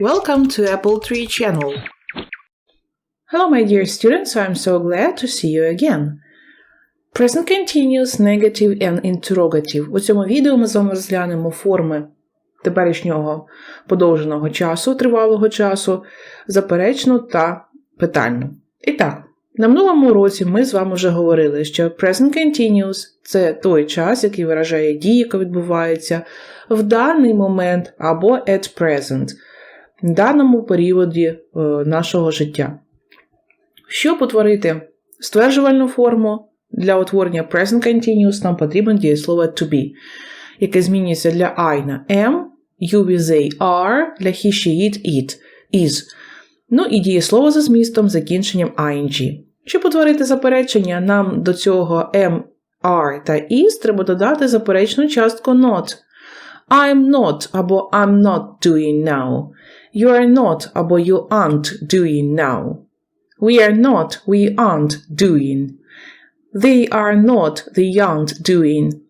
Welcome to Apple Tree channel. Hello my dear students, I'm so glad to see you again. Present continuous, negative and interrogative. У цьому відео ми з вами розглянемо форми теперішнього подовженого часу, тривалого часу, заперечну та питальну. І так, на минулому уроці ми з вами вже говорили, що present continuous – це той час, який виражає дію, яка відбувається в даний момент або at present – даному періоді е, нашого життя. Щоб утворити стверджувальну форму для утворення present continuous, нам потрібно дієслово to be, яке змінюється для I на am, you with they are, для he, she, it, it, is. Ну і дієслово за змістом закінченням ing. Щоб утворити заперечення, нам до цього am, are та is треба додати заперечну частку not. I'm not або I'm not doing now. You are not або you aren't doing now. We are not, we aren't doing. They are not, they aren't doing.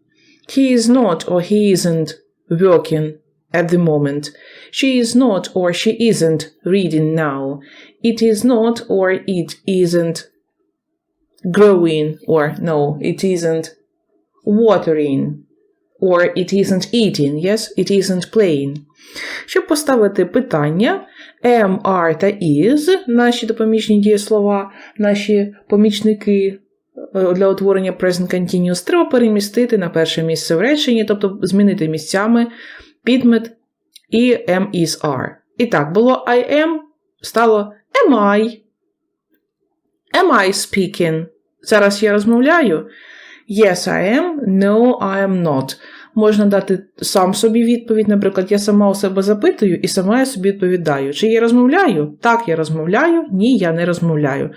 He is not or he isn't working at the moment. She is not or she isn't reading now. It is not or it isn't growing or no, it isn't watering. Or it isn't eating, yes, it isn't playing. Щоб поставити питання, am, are та is, наші допоміжні дієслова, наші помічники е, для утворення present continuous, треба перемістити на перше місце в реченні, тобто змінити місцями підмет і am, is, are. І так, було I am, стало am I. Am I speaking? Зараз я розмовляю. Yes, I am. No, I am not. Можна дати сам собі відповідь. Наприклад, я сама у себе запитую і сама я собі відповідаю. Чи я розмовляю? Так, я розмовляю, ні, я не розмовляю.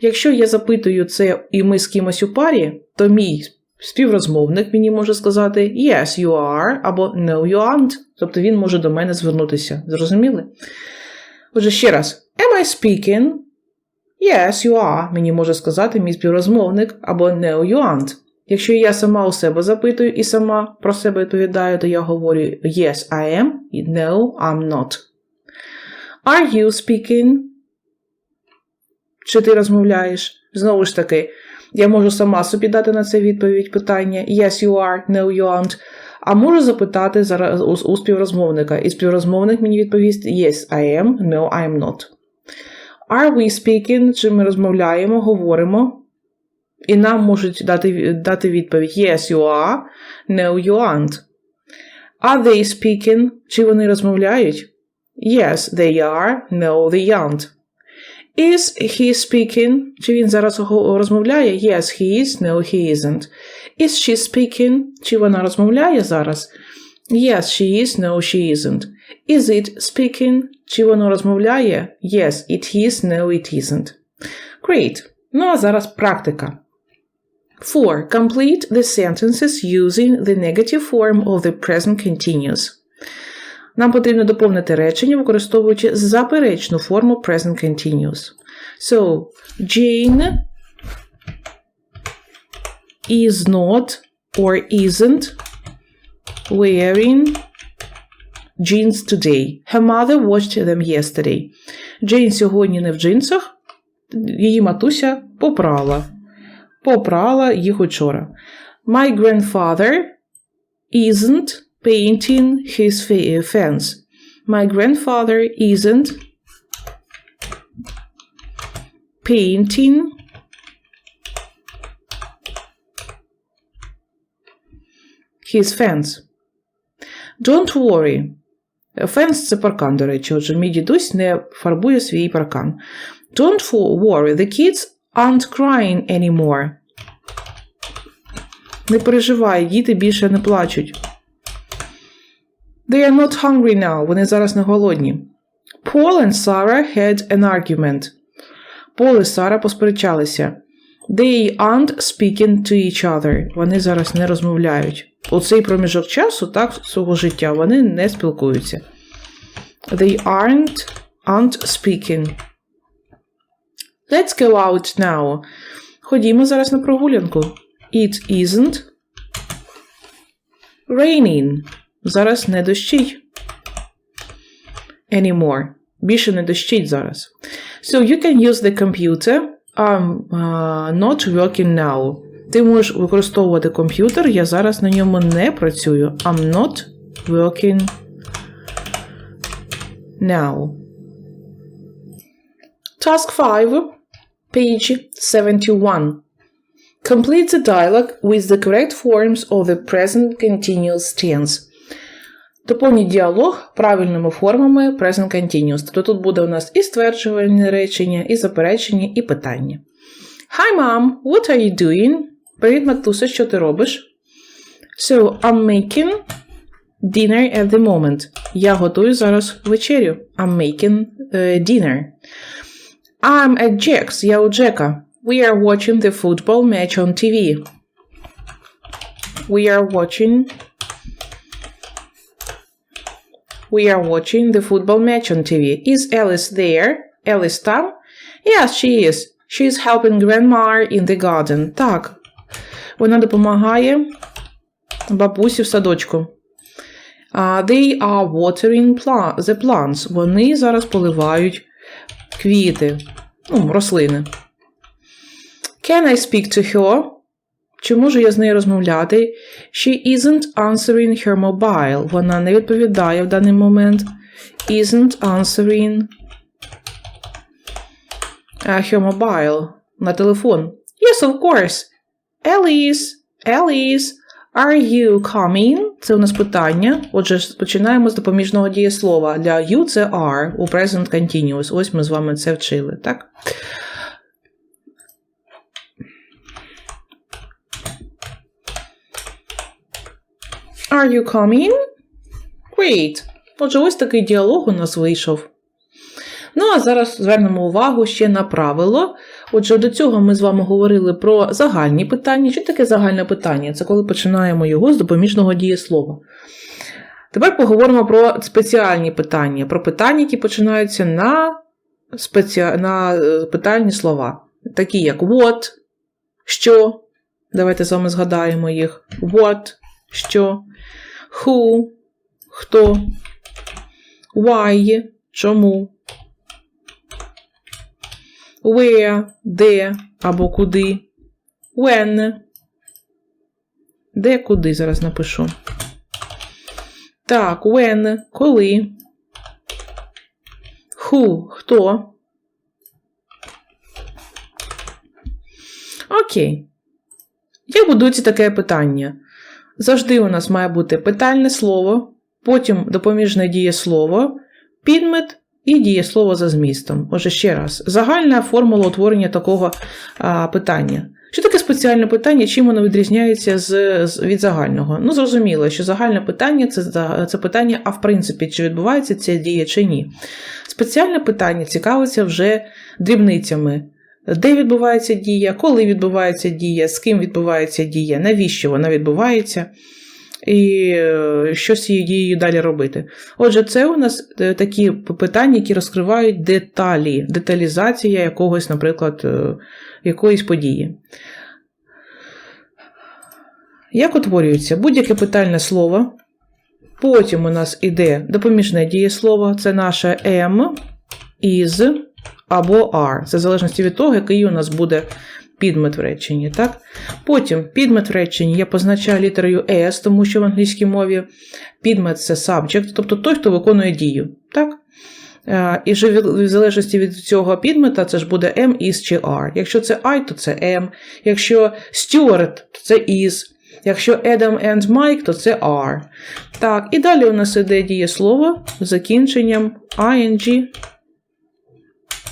Якщо я запитую це і ми з кимось у парі, то мій співрозмовник мені може сказати Yes, you are або No, you aren't. Тобто він може до мене звернутися. Зрозуміли? Отже, ще раз, Am I speaking? Yes, you are, мені може сказати мій співрозмовник або No, you aren't. Якщо я сама у себе запитую і сама про себе відповідаю, то я говорю Yes, I am, і No, I'm not. Are you speaking? Чи ти розмовляєш? Знову ж таки, я можу сама собі дати на це відповідь питання Yes, you are, no, you aren't. А можу запитати зараз у, співрозмовника, і співрозмовник мені відповість Yes, I am, no, I am not. Are we speaking? Чи ми розмовляємо, говоримо? І нам можуть дати, дати відповідь Yes, you are, no, you aren't. Are they speaking? Чи вони розмовляють? Yes, they are, no, they aren't. Is he speaking? Чи він зараз розмовляє? Yes, he is, no, he isn't. Is she speaking? Чи вона розмовляє зараз? Yes, she is, no, she isn't. Is it speaking? Чи воно розмовляє? Yes, it is, no, it isn't. Great. Ну а зараз практика. 4. Complete the sentences using the negative form of the present continuous. Нам потрібно доповнити речення, використовуючи заперечну форму present continuous. So, Jane is not or isn't wearing jeans today. Her mother watched them yesterday. Джейн сьогодні не в джинсах. Її матуся попрала. Попрала їх учора. My grandfather isn't painting his fence. My grandfather isn't painting his fence. Don't worry. Фенс це паркан, до речі, отже, мій дідусь не фарбує свій паркан. Don't worry, the kids aren't crying anymore. Не переживай, діти більше не плачуть. They are not hungry now. Вони зараз не голодні. Paul and Sarah had an argument. Пол і Сара посперечалися. They aren't speaking to each other. Вони зараз не розмовляють. У цей проміжок часу, так, свого життя, вони не спілкуються. They aren't aren't speaking. Let's go out now. Ходімо зараз на прогулянку. It isn't raining. Зараз не дощить. Anymore. Більше не дощить зараз. So you can use the computer. I'm uh, not working now. Ти можеш використовувати комп'ютер, я зараз на ньому не працюю. I'm not working now. Task 5, page 71. Complete the dialogue with the correct forms of the present continuous tense. Доповніть діалог правильними формами present continuous. Тобто тут буде у нас і стверджувальне речення, і заперечення, і питання. Hi, mom, what are you doing? Привіт, матуся, що ти робиш? So, I'm making dinner at the moment. Я готую зараз вечерю. I'm making uh, dinner. I'm at Jack's. Я у Джека. We are watching the football match on TV. We are watching We are watching the football match on TV. Is Alice there? Alice там? Yes, she is. She is helping grandma in the garden. Так. Вона допомагає бабусі в садочку. Uh, they are watering pla- the plants. Вони зараз поливають квіти, ну, рослини. Can I speak to her? Чи можу я з нею розмовляти? She isn't answering her mobile. Вона не відповідає в даний момент. Isn't answering uh, her mobile. На телефон. Yes, of course. Alice, Alice, are you coming? Це у нас питання. Отже, починаємо з допоміжного дієслова. Для you це are у present continuous. Ось ми з вами це вчили, так? Are you coming? Great. Отже, ось такий діалог у нас вийшов. Ну, а зараз звернемо увагу ще на правило. Отже, до цього ми з вами говорили про загальні питання. Що таке загальне питання? Це коли починаємо його з допоміжного дієслова. Тепер поговоримо про спеціальні питання, про питання, які починаються на, спеці... на е, питальні слова, такі як what, що. Давайте з вами згадаємо їх. What, що, who, хто, why, чому, where, де або куди, when, де куди зараз напишу. Так, when, коли, who, хто. Окей. Як будується таке питання? Завжди у нас має бути питальне слово, потім допоміжне дієслово, підмет і дієслово за змістом. Отже, ще раз, загальна формула утворення такого а, питання. Що таке спеціальне питання, чим воно відрізняється з, з, від загального? Ну, зрозуміло, що загальне питання це, це питання, а в принципі, чи відбувається ця дія, чи ні. Спеціальне питання цікавиться вже дрібницями. Де відбувається дія, коли відбувається дія, з ким відбувається дія, навіщо вона відбувається, і е, що з цією дією далі робити. Отже, це у нас е, такі питання, які розкривають деталі, деталізація якогось, наприклад, е, якоїсь події. Як утворюється будь-яке питальне слово. Потім у нас іде допоміжне дієслово, це наше am, is або are. Це в залежності від того, який у нас буде підмет в реченні. Так? Потім підмет в реченні я позначаю літерою S, тому що в англійській мові підмет це subject, тобто той, хто виконує дію. Так? І вже в залежності від цього підмета, це ж буде am, is чи are. Якщо це I, то це am. Якщо Stuart, то це is. Якщо Adam and Mike, то це are. Так, і далі у нас іде дієслово з закінченням ing.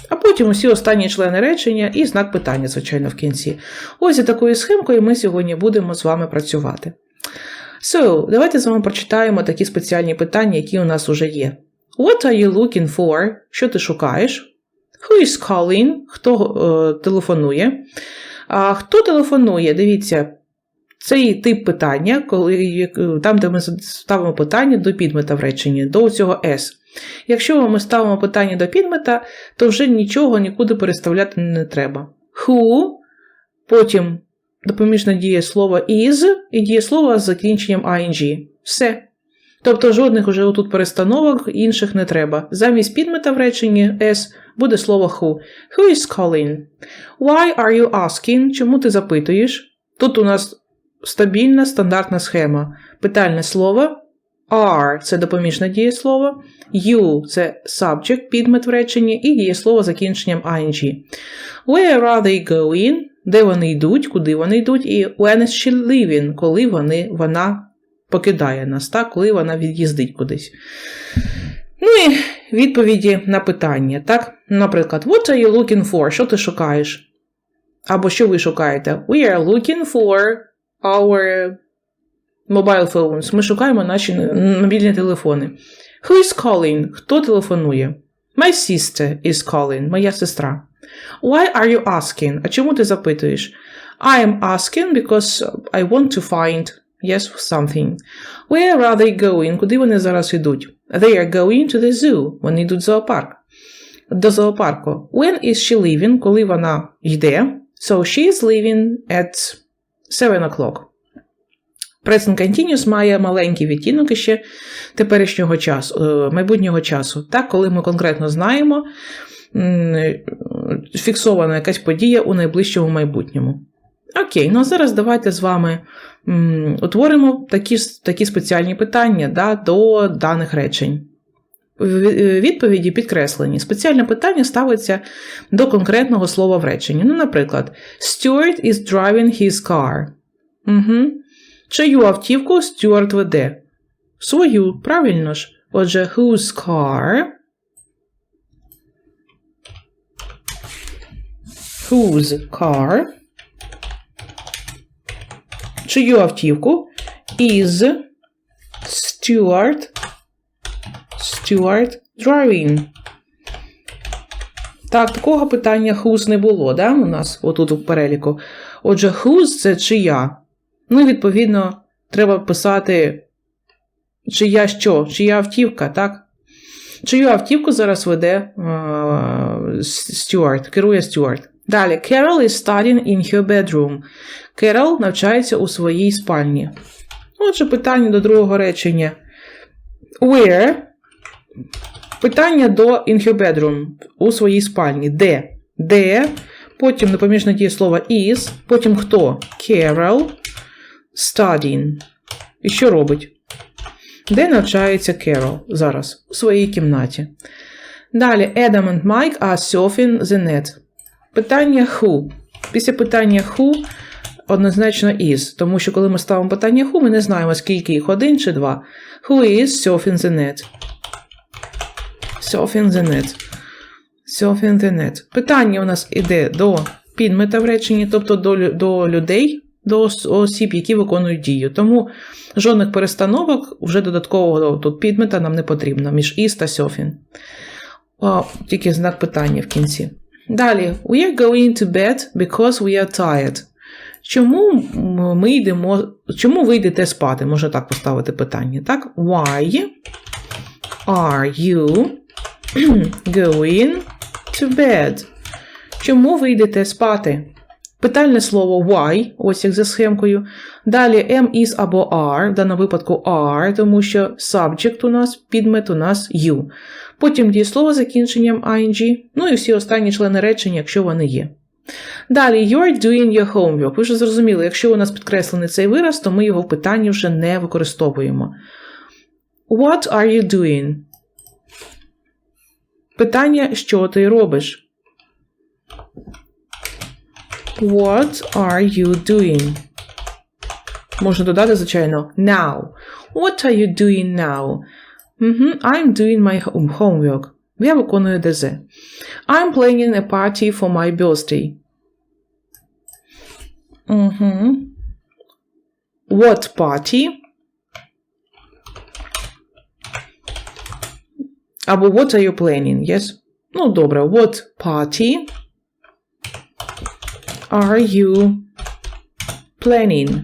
А потім усі останні члени речення і знак питання, звичайно, в кінці. Ось за такою схемкою ми сьогодні будемо з вами працювати. So, давайте з вами прочитаємо такі спеціальні питання, які у нас вже є. What are you looking for? Що ти шукаєш? Who is calling? Хто е, телефонує? А Хто телефонує? Дивіться, цей тип питання, коли, там, де ми ставимо питання до підмета в реченні, до цього S. Якщо ми ставимо питання до підмета, то вже нічого нікуди переставляти не треба. Who, потім допоміжне дієслово is і дієслово з закінченням ing. Все. Тобто жодних уже отут перестановок інших не треба. Замість підмета в реченні S буде слово who. Who is calling? Why are you asking? Чому ти запитуєш? Тут у нас стабільна стандартна схема. Питальне слово are це допоміжне дієслово, you це subject, підмет в реченні, і дієслово закінченням ing. Where are they going? Де вони йдуть, куди вони йдуть, і when is she leaving, коли вони, вона покидає нас, так, коли вона від'їздить кудись. Ну і відповіді на питання. так? Наприклад, what are you looking for? Що ти шукаєш? Або що ви шукаєте? We are looking for our mobile phones. Ми шукаємо наші мобільні телефони. Who is calling? Хто телефонує? My sister is calling. Моя сестра. Why are you asking? А чому ти запитуєш? I am asking because I want to find yes something. Where are they going? Куди вони зараз йдуть? They are going to the zoo. Вони йдуть в зоопарк. До зоопарку. When is she leaving? Коли вона йде? So she is leaving at 7 o'clock. Present continuous має маленький відтінок іще теперішнього часу, е, майбутнього часу. Так, коли ми конкретно знаємо, фіксована якась подія у найближчому майбутньому. Окей, ну а зараз давайте з вами утворимо такі, такі спеціальні питання да, до даних речень. Відповіді підкреслені. Спеціальне питання ставиться до конкретного слова в реченні. Ну, наприклад, Stuart is driving his car. Угу. Чию автівку Стюарт веде? Свою, правильно ж. Отже, whose car? Whose car? Чию автівку? Is Stuart Stuart driving? Так, такого питання whose не було, да, у нас отут у переліку. Отже, whose – це чия. Ну, і, відповідно, треба писати, чия що, чия автівка, так? Чию автівку зараз веде е, Стюарт, керує Стюарт. Далі, Carol is studying in her bedroom. Керол навчається у своїй спальні. Отже, питання до другого речення. Where? Питання до in her bedroom у своїй спальні. Де? Де? Потім допоміжне дієслово is, потім хто? Carol studying. І що робить? Де навчається Керол зараз? У своїй кімнаті. Далі Adam and Mike are surfing the net. Питання who. Після питання who однозначно is, тому що коли ми ставимо питання who, ми не знаємо, скільки їх один чи два. Who is surfing the net? Surfing the net. Surfing the net. Питання у нас іде до підмета в реченні, тобто до, до людей, до осіб, які виконують дію. Тому жодних перестановок вже додаткового тут підмета нам не потрібно між is та surfing. О, тільки знак питання в кінці. Далі, we are going to bed because we are tired. Чому ми йдемо, чому ви йдете спати? Можна так поставити питання, так? Why are you going to bed? Чому ви йдете спати? Питальне слово why, ось як за схемкою. Далі am, is або are, в даному випадку are, тому що subject у нас, підмет у нас you. Потім дієслово з закінченням ing, ну і всі останні члени речення, якщо вони є. Далі, you're doing your homework. Ви вже зрозуміли, якщо у нас підкреслений цей вираз, то ми його в питанні вже не використовуємо. What are you doing? Питання, що ти робиш? What are you doing? Можна додати, звичайно, now. What are you doing now? Мгм, I'm doing my home- homework. Я виконую ДЗ. I'm planning a party for my birthday. Угу. What party? Або what are you planning? Yes? Ну, добре. What party Are you planning?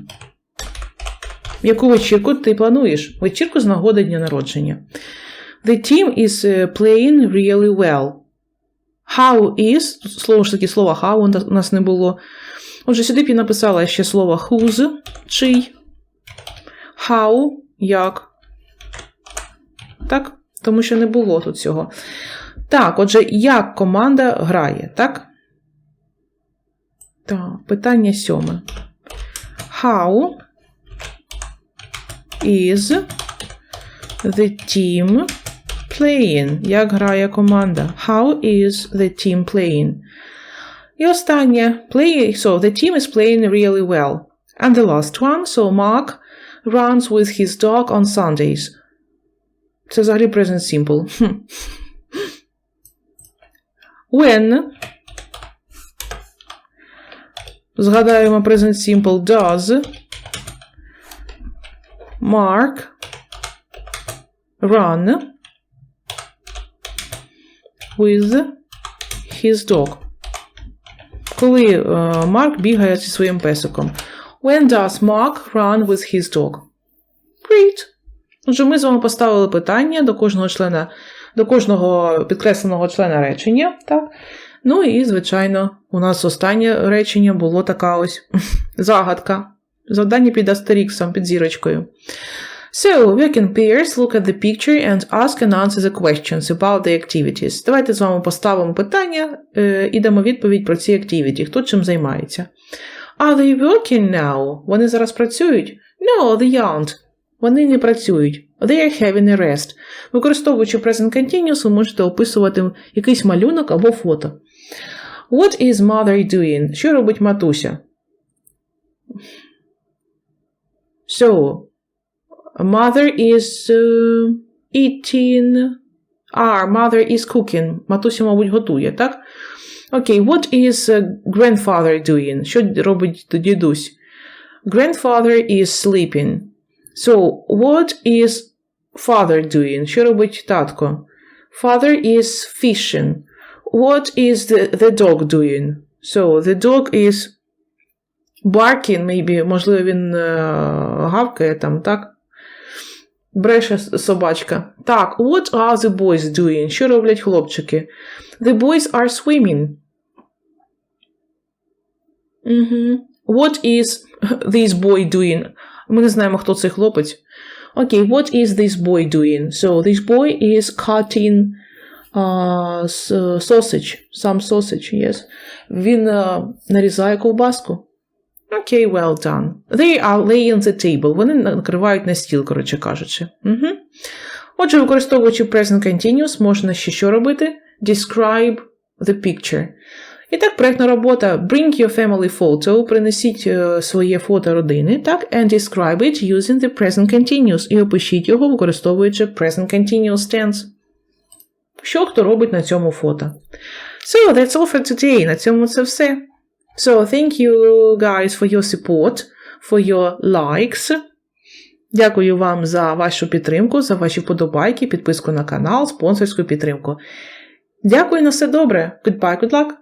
Яку вечірку ти плануєш? Вечірку з нагоди дня народження. The team is uh, playing really well. How is, слово ж таки, слова how у нас не було. Отже, сюди б я написала ще слово whose, чий. How, як. так? Тому що не було тут цього. Так, отже, як команда грає, так? Так, питання сьоме. How is the team playing? Як грає команда? How is the team playing? І останнє. Play, so the team is playing really well. And the last one, so Mark runs with his dog on Sundays. Це взагалі present simple. Хм. When згадаємо present simple does Mark run with his dog. Коли е, Марк бігає зі своїм песиком. When does Mark run with his dog? Great. Отже, ми з вами поставили питання до кожного члена, до кожного підкресленого члена речення, так? Ну і, звичайно, у нас останнє речення було така ось загадка. Завдання під астеріксом, під зірочкою. So, we can pairs look at the picture and ask and answer the questions about the activities. Давайте з вами поставимо питання е, і дамо відповідь про ці activity. Хто чим займається? Are they working now? Вони зараз працюють? No, they aren't. Вони не працюють. They are having a rest. Використовуючи present continuous, ви можете описувати якийсь малюнок або фото. What is mother doing? Що робить матуся? So, mother is uh, eating. Ah, mother is cooking. Матуся, мабуть, готує, так? Окей, what is uh, grandfather doing? Що робить дідусь? Grandfather is sleeping. So, what is father doing? Що робить татко? Father is fishing. What is the, the dog doing? So, the dog is barking, maybe, можливо, він е, гавкає там, так? Бреше с- собачка. Так, what are the boys doing? Що роблять хлопчики? The boys are swimming. Угу. What is this boy doing? Ми не знаємо, хто цей хлопець. Окей, what is this boy doing? So, this boy is cutting uh, sausage. Some sausage, yes. Він е, нарізає ковбаску. Окей, well done. They are laying the table. Вони накривають на стіл, коротше кажучи. Угу. Отже, використовуючи present continuous, можна ще що робити? Describe the picture. І так, проєктна робота Bring your family photo, принесіть е, своє фото родини, так, and describe it using the present continuous, і опишіть його, використовуючи present continuous tense. Що хто робить на цьому фото? So, that's all for today. На цьому це все. So, thank you guys for your support, for your likes. Дякую вам за вашу підтримку, за ваші вподобайки, підписку на канал, спонсорську підтримку. Дякую на все добре. Goodbye, good luck!